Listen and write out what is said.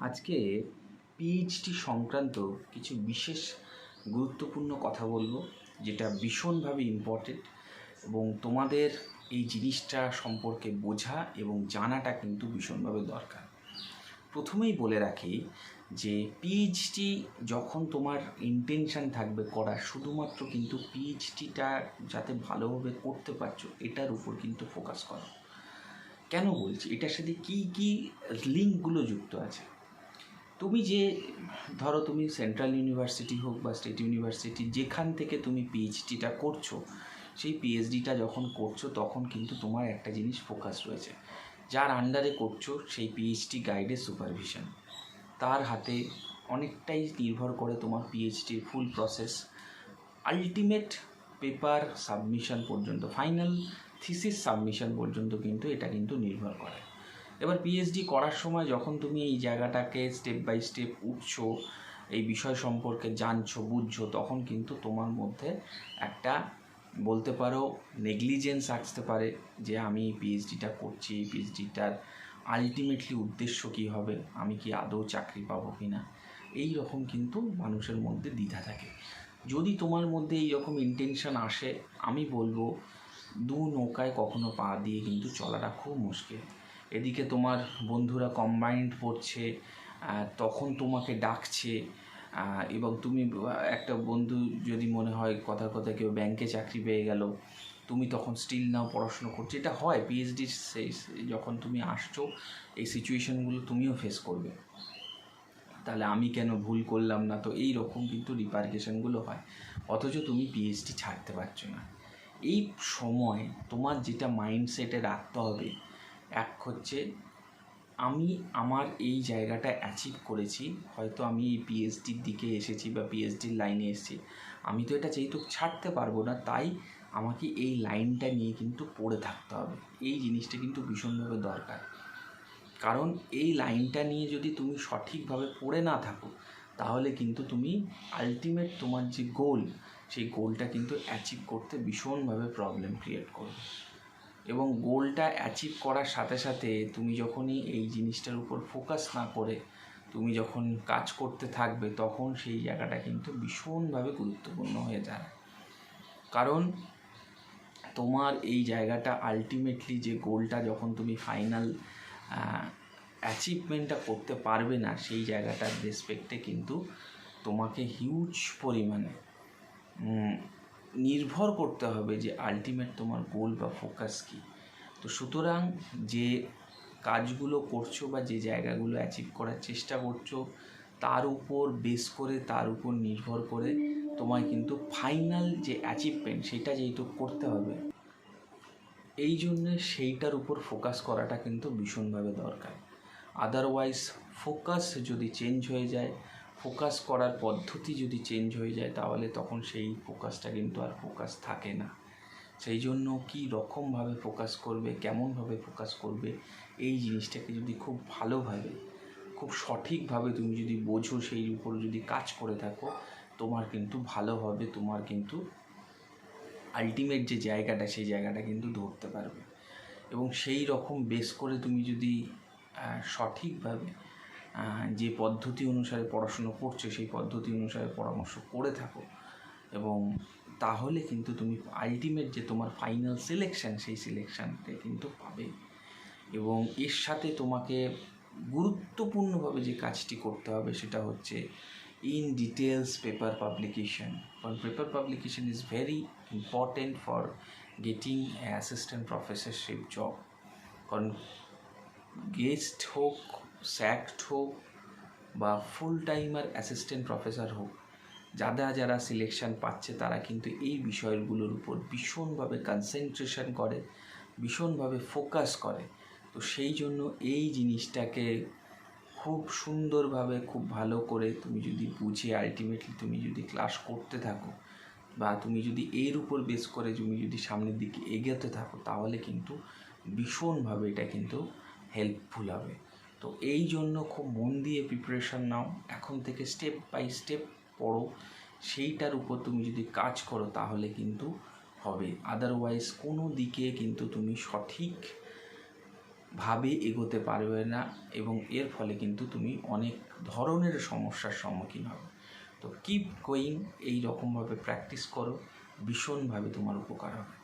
আজকে পিএইচডি সংক্রান্ত কিছু বিশেষ গুরুত্বপূর্ণ কথা বলব, যেটা ভীষণভাবে ইম্পর্টেন্ট এবং তোমাদের এই জিনিসটা সম্পর্কে বোঝা এবং জানাটা কিন্তু ভীষণভাবে দরকার। প্রথমেই বলে রাখি যে পিএইচডি যখন তোমার ইন্টেনশন থাকবে করার শুধুমাত্র কিন্তু পিএইচডিটা যাতে ভালোভাবে করতে পারছ, এটার উপর কিন্তু ফোকাস করো। কেন বলছি? এটার সাথে কী কী লিঙ্কগুলো যুক্ত আছে? তুমি যে, ধরো তুমি সেন্ট্রাল ইউনিভার্সিটি হোক বা স্টেট ইউনিভার্সিটি যেখান থেকে তুমি পিএইচডিটা করছ, সেই পিএইচডিটা যখন করছ, তখন কিন্তু তোমার একটা জিনিস ফোকাস রয়েছে। যার আন্ডারে করছ, সেই পিএইচডি গাইডের সুপারভিশন তার হাতে অনেকটাই নির্ভর করে তোমার পিএইচডির full process ultimate paper submission পর্যন্ত ফাইনাল থিসিস সাবমিশন পর্যন্ত কিন্তু এটা কিন্তু নির্ভর করে। এবার পিএইচডি করার সময় যখন তুমি এই জায়গাটাকে স্টেপ বাই স্টেপ উঠছো, এই বিষয় সম্পর্কে জানছো, বুঝছ, তখন কিন্তু তোমার মধ্যে একটা বলতে পারো নেগলিজেন্স আসতে পারে যে আমি পিএইচডিটা করছি এই পিএইচডিটার আলটিমেটলি উদ্দেশ্য কী হবে, আমি কি আদৌ চাকরি পাবো কি না এই রকম কিন্তু মানুষের মধ্যে দ্বিধা থাকে। যদি তোমার মধ্যে এই রকম ইন্টেনশন আসে, আমি বলব, দু নৌকায় কখনো পা দিয়ে কিন্তু চলাটা খুব মুশকিল। এদিকে তোমার বন্ধুরা কম্বাইন্ড পড়ছে তখন তোমাকে ডাকছে এবং তুমি একটা বন্ধু যদি মনে হয় কথার কথা কেউ ব্যাংকে চাকরি পেয়ে গেল, তুমি তখন স্টিল নাও পড়াশুনো করছ। এটা হয় পিএইচডি যখন তুমি আসছো, এই সিচুয়েশনগুলো তুমিও ফেস করবে। তাহলে আমি কেন ভুল করলাম না? তো এই রকম কিন্তু রিপার্কেশনগুলো হয়। অথচ তুমি পিএইচডি ছাড়তে পারছ না। এই সময় তোমার যেটা মাইন্ডসেটে রাখতে হবে এক হচ্ছে, আমি আমার এই জায়গাটা অ্যাচিভ করেছি, হয়তো আমি এই পিএইচডির দিকে এসেছি বা পিএইচডির লাইনে এসেছি। আমি তো এটা যেহেতু ছাড়তে পারব না, তাই আমাকে এই লাইনটা নিয়ে কিন্তু পড়ে থাকতে হবে। এই জিনিসটা কিন্তু ভীষণভাবে দরকার। কারণ এই লাইনটা নিয়ে যদি তুমি সঠিকভাবে পড়ে না থাকো, তাহলে কিন্তু তুমি আলটিমেট তোমার যে গোল সেই গোলটা কিন্তু অ্যাচিভ করতে ভীষণভাবে প্রবলেম ক্রিয়েট করবে। এবং গোলটা অ্যাচিভ করার সাথে সাথে তুমি যখনই এই জিনিসটার উপর ফোকাস না করে তুমি যখন কাজ করতে থাকবে, তখন সেই জায়গাটা কিন্তু ভীষণভাবে গুরুত্বপূর্ণ হয়ে যায়। কারণ তোমার এই জায়গাটা আলটিমেটলি যে গোলটা যখন তুমি ফাইনাল অ্যাচিভমেন্টটা করতে পারবে না, সেই জায়গাটার রেসপেক্টে কিন্তু তোমাকে হিউজ পরিমাণে নির্ভর করতে হবে যে আলটিমেট তোমার গোল বা ফোকাস কী। তো সুতরাং যে কাজগুলো করছ বা যে জায়গাগুলো অ্যাচিভ করার চেষ্টা করছ, তার উপর বেস করে, তার উপর নির্ভর করে তোমায় কিন্তু ফাইনাল যে অ্যাচিভমেন্ট সেটা যেহেতু করতে হবে, এই জন্যে সেইটার উপর ফোকাস করাটা কিন্তু ভীষণভাবে দরকার। আদারওয়াইজ ফোকাস যদি চেঞ্জ হয়ে যায় ফোকাস করার পদ্ধতি যদি চেঞ্জ হয়ে যায়, তাহলে তখন সেই ফোকাসটা কিন্তু আর ফোকাস থাকে না। সেই জন্য কী রকমভাবে ফোকাস করবে কেমনভাবে ফোকাস করবে, এই জিনিসটাকে যদি খুব ভালোভাবে, খুব সঠিকভাবে তুমি যদি বোঝো, সেই উপর যদি কাজ করে থাকো, তোমার কিন্তু ভালো হবে, তোমার কিন্তু আলটিমেট যে জায়গাটা, সেই জায়গাটা কিন্তু ধরতে পারবে। এবং সেই রকম বেস করে তুমি যদি সঠিকভাবে যে পদ্ধতি অনুসারে পড়াশুনো করছ, সেই পদ্ধতি অনুসারে পরামর্শ করে থাকো। এবং তাহলে কিন্তু তুমি আলটিমেট যে তোমার ফাইনাল সিলেকশন সেই সিলেকশানটা কিন্তু পাবে। এবং এর সাথে তোমাকে গুরুত্বপূর্ণভাবে যে কাজটি করতে হবে, সেটা হচ্ছে ইন ডিটেলস পেপার পাবলিকেশন কারণ paper publication is very important for getting assistant professorship job কারণ গেস্ট হোক স্যাক্ট হোক বা ফুল টাইমার অ্যাসিস্ট্যান্ট প্রফেসর হোক যারা যারা সিলেকশন পাচ্ছে তারা কিন্তু এই বিষয়গুলোর উপর ভীষণভাবে কনসেন্ট্রেশন করে, ভীষণভাবে ফোকাস করে। তো সেই জন্য এই জিনিসটাকে খুব সুন্দরভাবে, খুব ভালো করে তুমি যদি বুঝে আলটিমেটলি তুমি যদি ক্লাস করতে থাকো বা তুমি যদি এর উপর বেস করে তুমি যদি সামনের দিকে এগোতে থাকো, তাহলে কিন্তু ভীষণভাবে এটা কিন্তু হেল্পফুল হবে। তো এই জন্য খুব মন দিয়ে প্রিপারেশন নাও। এখন থেকে স্টেপ বাই স্টেপ পড়ো। সেইটার উপর তুমি যদি কাজ করো তাহলে কিন্তু হবে। আদারওয়াইজ কোনো দিকে কিন্তু তুমি সঠিক ভাবে এগোতে পারবে না এবং এর ফলে কিন্তু তুমি অনেক ধরনের সমস্যার সম্মুখীন হবে। তো কিপ গোয়িং এই রকমভাবে প্র্যাকটিস করো। ভীষণভাবে তোমার উপকার হবে।